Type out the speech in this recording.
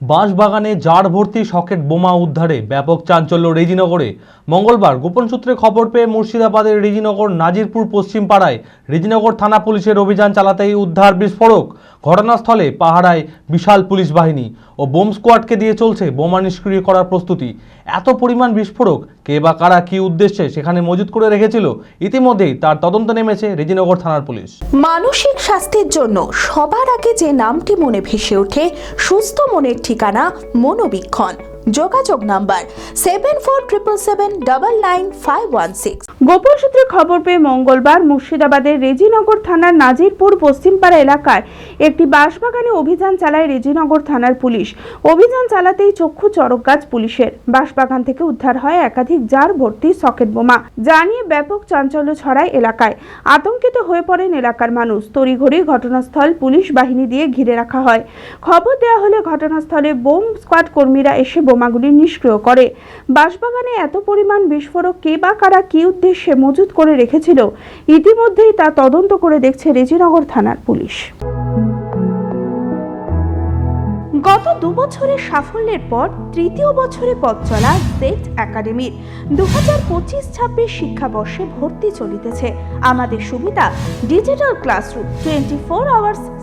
বাঁশবাগানে jar ভর্তি socket বোমা উদ্ধারে ব্যাপক চাঞ্চল্য রেজিনগরে। মঙ্গলবার গোপন সূত্রে খবর পেয়ে মুর্শিদাবাদের রেজিনগর, নাজিরপুর পশ্চিম পাড়ায় রেজিনগর থানা পুলিশের অভিযান চালাতেই উদ্ধার বিস্ফোরক। ঘটনাস্থলে পাহারায় বিশাল পুলিশ বাহিনী ও বোম স্কোয়াডকে দিয়ে চলছে বোমা নিষ্ক্রিয় করার প্রস্তুতি। এত পরিমাণ বিস্ফোরক কে বা কারা কি উদ্দেশ্যে সেখানে মজুত করে রেখেছিল, ইতিমধ্যেই তার তদন্ত নেমেছে রেজিনগর থানার পুলিশ। মানসিক স্বাস্থ্যের জন্য সবার আগে যে নামটি মনে ভেসে ওঠে, সুস্থ মনের ঠিকানা মনোবীক্ষণ। যোগাযোগ number seven four triple seven double nine five one six গোপন সূত্রে খবর পেয়ে মঙ্গলবার মুর্শিদাবাদের রেজিনগর থানার নাজিরপুর পশ্চিমপাড়া এলাকায় একটি বাঁশবাগানে অভিযান চালায় রেজিনগর থানার পুলিশ। অভিযান চালাতেই চক্ষু চড়ক গাছ পুলিশের। বাঁশবাগান থেকে উদ্ধার হয় একাধিক জার ভর্তি সকেট বোমা। যা নিয়ে ব্যাপক চাঞ্চল্য ছড়ায় এলাকায়। আতঙ্কিত হয়ে পড়েন এলাকার মানুষ। তড়িঘড়ি ঘটনাস্থল পুলিশ বাহিনী দিয়ে ঘিরে রাখা হয়। খবর দেওয়া হলে ঘটনাস্থলে বোম স্কোয়াড কর্মীরা এসে বোমাগুলি নিষ্ক্রিয় করে। বাঁশবাগানে এত পরিমাণ বিস্ফোরক কে বা কারা কী উদ্দেশ্যে মজুত করে রেখেছিল, ইতিমধ্যেই তা তদন্ত করে দেখছে রেজিনগর থানার পুলিশ। গত দু বছরের সাফল্যের পর তৃতীয় বছরে পথ চলা জেড একাডেমির দু হাজার পঁচিশ ছাব্বিশ শিক্ষাবর্ষে ভর্তি চলিতেছে। আমাদের সুবিধা, digital classroom, twenty four hours